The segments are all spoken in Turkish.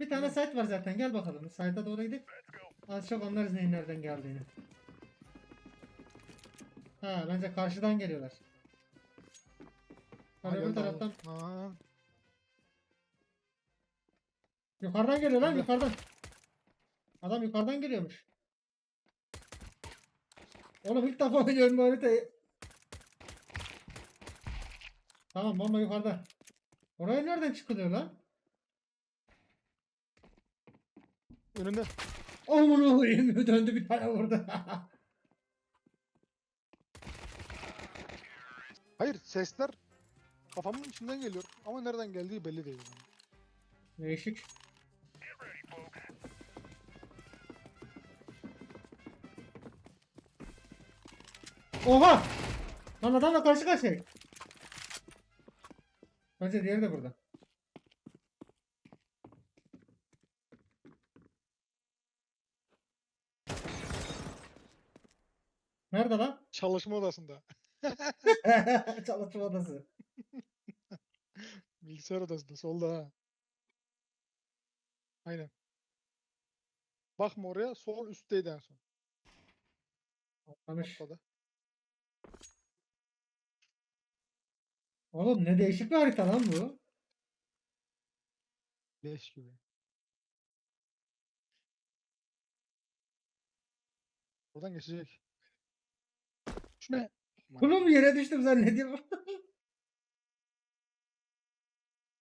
Bir tane site var zaten gel bakalım. Site'a doğru gidip az çok anlarız neyin nereden geldiğini. Ha bence karşıdan geliyorlar. Ha, Hadi öbür taraftan. Ha. Yukarıdan geliyor lan yukarıdan. Adam yukarıdan geliyormuş. Oğlum ilk defa oynuyorum bu haritayı. Tamam bomba yukarıda. Oraya nereden çıkılıyor lan? Önünde. Aman koyayım döndü bir tane vurdu. Hayır sesler kafamın içinden geliyor ama nereden geldiği belli değil. Yani. Değişik. Oha! Lan adamla karşı karşıya. Bence diğeri de burada. Nerede lan? Çalışma odasında. Çalışma odası. Bilgisayar odasında solda ha. Aynen. Bakma oraya sol üstteydi en son. Atlamış. Ortada. Oğlum ne değişik bir harita lan bu. Leş gibi. Oradan geçecek. Şu ne? Aman, Oğlum yere düştüm zannediyorum.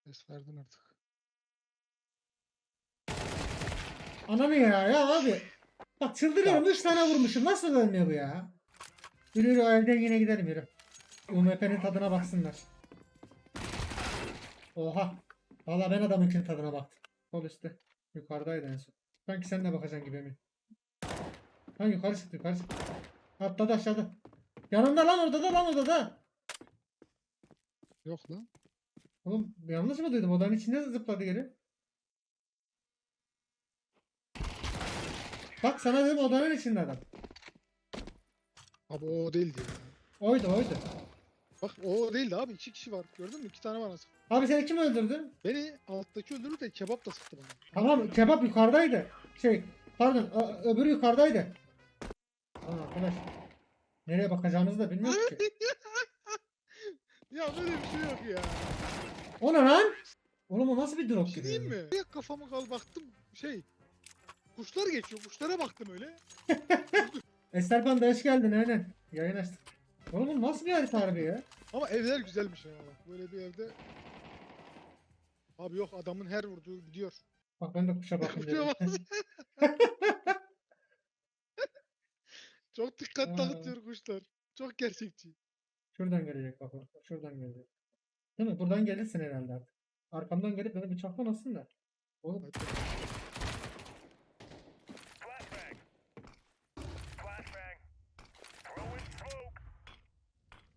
Ses verdin artık. Ananı ya ya abi. Bak çıldırıyorum 3 tane vurmuşum. Nasıl ölmüyor bu ya? Yürü yürü evden yine gidelim yürü. UMP'nin tadına baksınlar. Oha. Valla ben adamınkinin tadına baktım. Sol üstte. Yukarıdaydı en son. Sanki sen de bakacaksın gibi emin. Ha yukarı çıktı yukarı çıktı. Atladı aşağıda. Yanında lan orada da lan orada da. Yok lan. Oğlum yanlış mı duydum? Odanın içinde zıpladı geri. Bak sana dedim odanın içinde adam. Abi o değildi. ya. Oydu oydu. Bak o o değildi abi. iki kişi var. Gördün mü? İki tane var nasıl? Abi seni kim öldürdü? Beni alttaki öldürür de kebap da sıktı bana. Tamam kebap yukarıdaydı. Şey pardon ö- öbürü yukarıdaydı. Aa, arkadaş. Nereye bakacağımızı da bilmiyoruz ki. Ya böyle bir şey yok ya. O ne lan? Oğlum o nasıl bir drop gibi? diyeyim mi? Bir kafamı kal baktım şey. Kuşlar geçiyor. Kuşlara baktım öyle. Ester Panda hoş geldin aynen. Yayın açtık. Oğlum nasıl bir harita harbi ya? Ama evler güzelmiş ya. Böyle bir evde. Abi yok adamın her vurduğu gidiyor. Bak ben de kuşa bakın dedim. Çok dikkat dağıtıyor kuşlar. Çok gerçekçi. Şuradan gelecek bak. Şuradan gelecek. Değil mi? Buradan gelirsin herhalde artık. Arkamdan gelip beni bıçaklamasın da. Oğlum Hadi.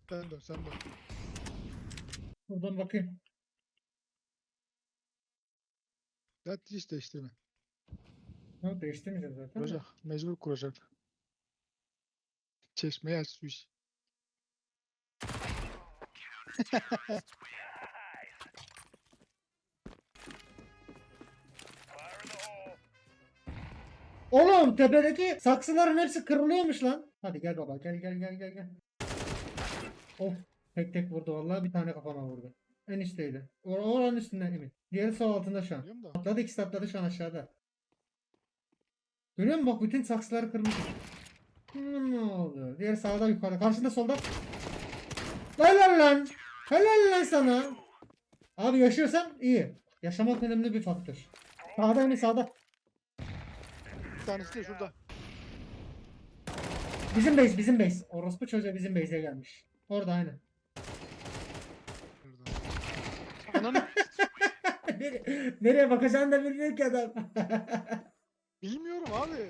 Sen dön sen dön. buradan bakayım. Zaten hiç değiştirme. Ha, değiştirmeyeceğim zaten. Kuracak. Mecbur kuracak. Çeşmeye aç su iç. Oğlum tepedeki saksıların hepsi kırılıyormuş lan. Hadi gel baba gel gel gel gel gel. Of tek tek vurdu vallahi bir tane kafama vurdu. En üstteydi. Or oranın üstünde emin. Diğeri sol altında şu an. Atladı ikisi atladı şu an aşağıda. Görüyor musun bak bütün saksıları kırmış. Hmm, ne oldu? Diğeri sağda yukarıda. Karşında solda. Helal lan. Helal lan sana. Abi yaşıyorsan iyi. Yaşamak önemli bir faktör. Sağda emin sağda. Bir tanesi de şurada. Bizim base bizim base. Orospu çocuğa bizim base'e gelmiş. Orada aynı. Şurada. Ananı Nere- Nereye bakacağını da bilmiyor ki adam. bilmiyorum abi.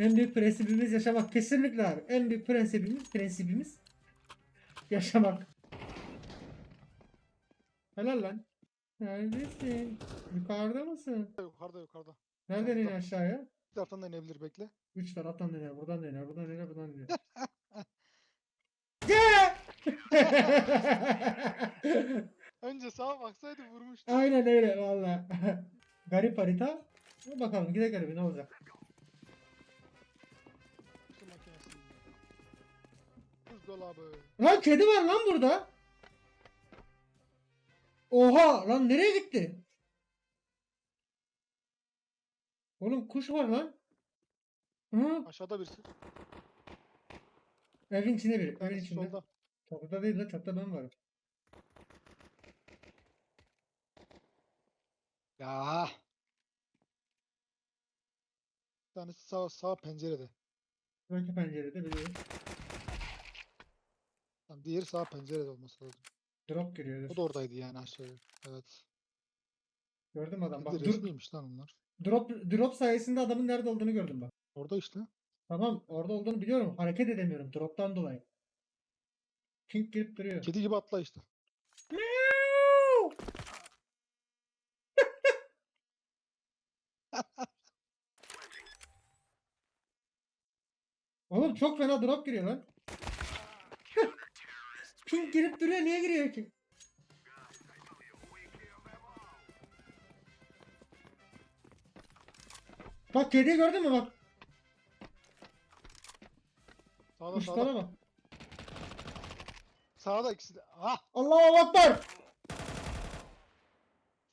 En büyük prensibimiz yaşamak. Kesinlikle abi. En büyük prensibimiz, prensibimiz yaşamak. Helal lan. Neredesin? Yukarıda mısın? Yukarıda yukarıda. Nereden in aşağıya? Bir taraftan da inebilir bekle. Üç taraftan döner, buradan döner, buradan döner, buradan döner. Gel! Önce sağa baksaydı vurmuştu. Aynen öyle valla. Garip harita. Bakalım gide gelelim ne olacak. Buzdolabı. Lan kedi var lan burada. Oha lan nereye gitti? Oğlum kuş var lan. Hı? Aşağıda birisi. Evin içinde bir. Bir Evin tanesi içinde. solda. Çatıda değil lan çatıda ben varım. Ya. Bir tanesi sağ, sağ pencerede. Belki pencerede biri Tamam, diğeri sağ pencerede olması lazım. drop giriyor. O da oradaydı yani aşağıda. Evet. Gördüm adam. Bak dur, lan onlar. drop drop sayesinde adamın nerede olduğunu gördüm bak. Orada işte. Tamam orada olduğunu biliyorum. Hareket edemiyorum droptan dolayı. Pink girip duruyor. Kedi gibi atla işte. Oğlum çok fena drop giriyor lan. Pink girip duruyor niye giriyor ki? Bak kediyi gördün mü bak. Sağda Kuşlara sağda. bak. Sağda ikisi de. Ah! Allahu Ekber.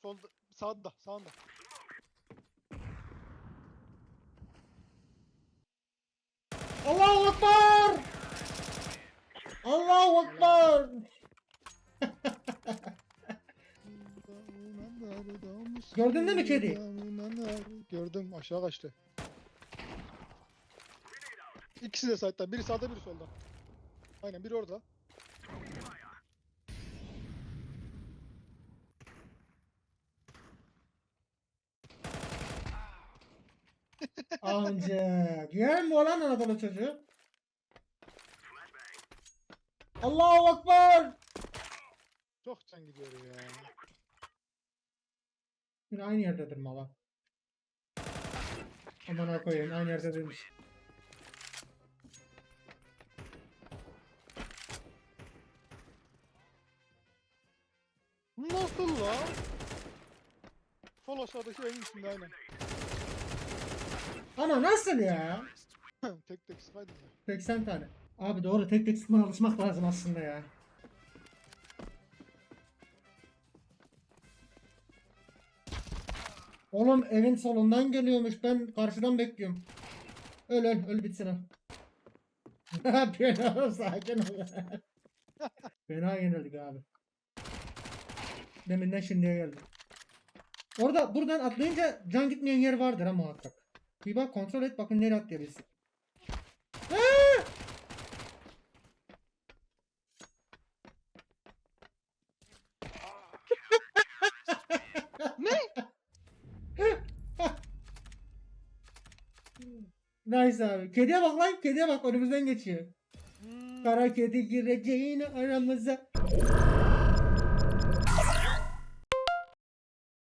Solda. Sağda. Sağında. Allahu Ekber. Allahu Ekber. Gördün değil mi kedi? Gördüm aşağı kaçtı. İkisi de site'da. Biri sağda biri solda. Aynen biri orada. Amca. Giyer mi olan Anadolu çocuğu? Allahu Ekber. Çok can gidiyor ya. Yine aynı yerdedir mala. Aman koyayım aynı yerde demiş. Nasıl la? Sol aşağıdaki evin içinde aynen. Ama nasıl ya? tek tek sıkaydım ya. 80 tane. Abi doğru tek tek sıkmaya alışmak lazım aslında ya. Oğlum evin solundan geliyormuş. Ben karşıdan bekliyorum. Öl öl öl bitsin o. Ne yapıyorsun oğlum sakin ol. Fena yenildik abi. Deminden şimdiye geldik. Orada buradan atlayınca can gitmeyen yer vardır ha muhakkak. Bir bak kontrol et bakın nereye atlayabilirsin. Aa! Nice abi. Kediye bak lan. Kediye bak önümüzden geçiyor. Kara kedi gireceğini aramıza.